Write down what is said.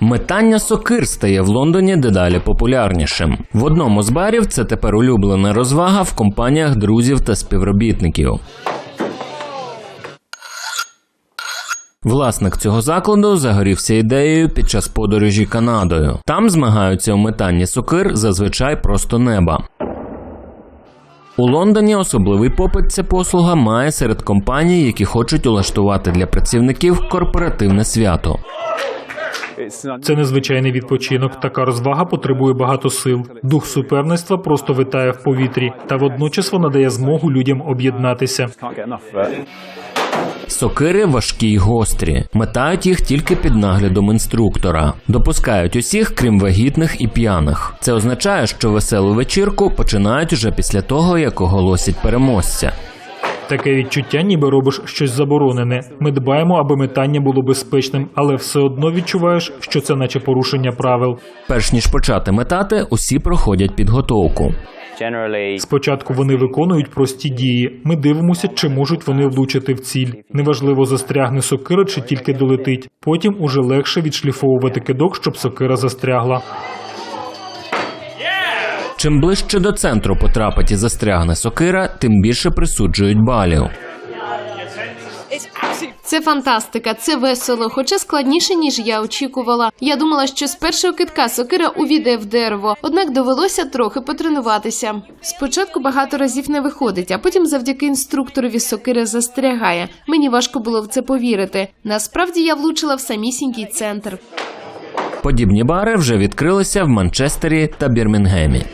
Метання сокир стає в Лондоні дедалі популярнішим. В одному з барів це тепер улюблена розвага в компаніях друзів та співробітників. Власник цього закладу загорівся ідеєю під час подорожі Канадою. Там змагаються у метанні сокир зазвичай просто неба. У Лондоні особливий попит ця послуга має серед компаній, які хочуть улаштувати для працівників корпоративне свято. Це незвичайний відпочинок. Така розвага потребує багато сил. Дух суперництва просто витає в повітрі, та водночас вона дає змогу людям об'єднатися. Сокири важкі й гострі. Метають їх тільки під наглядом інструктора. Допускають усіх, крім вагітних і п'яних. Це означає, що веселу вечірку починають уже після того, як оголосять переможця. Таке відчуття, ніби робиш щось заборонене. Ми дбаємо, аби метання було безпечним, але все одно відчуваєш, що це наче порушення правил. Перш ніж почати метати, усі проходять підготовку. Спочатку вони виконують прості дії. Ми дивимося, чи можуть вони влучити в ціль. Неважливо, застрягне сокира чи тільки долетить. Потім уже легше відшліфовувати кидок, щоб сокира застрягла. Чим ближче до центру потрапить і застрягне сокира, тим більше присуджують балів. Це фантастика, це весело, хоча складніше, ніж я очікувала. Я думала, що з першого китка сокира увійде в дерево, однак довелося трохи потренуватися. Спочатку багато разів не виходить, а потім завдяки інструкторові сокира застрягає. Мені важко було в це повірити. Насправді я влучила в самісінький центр. Подібні бари вже відкрилися в Манчестері та Бірмінгемі.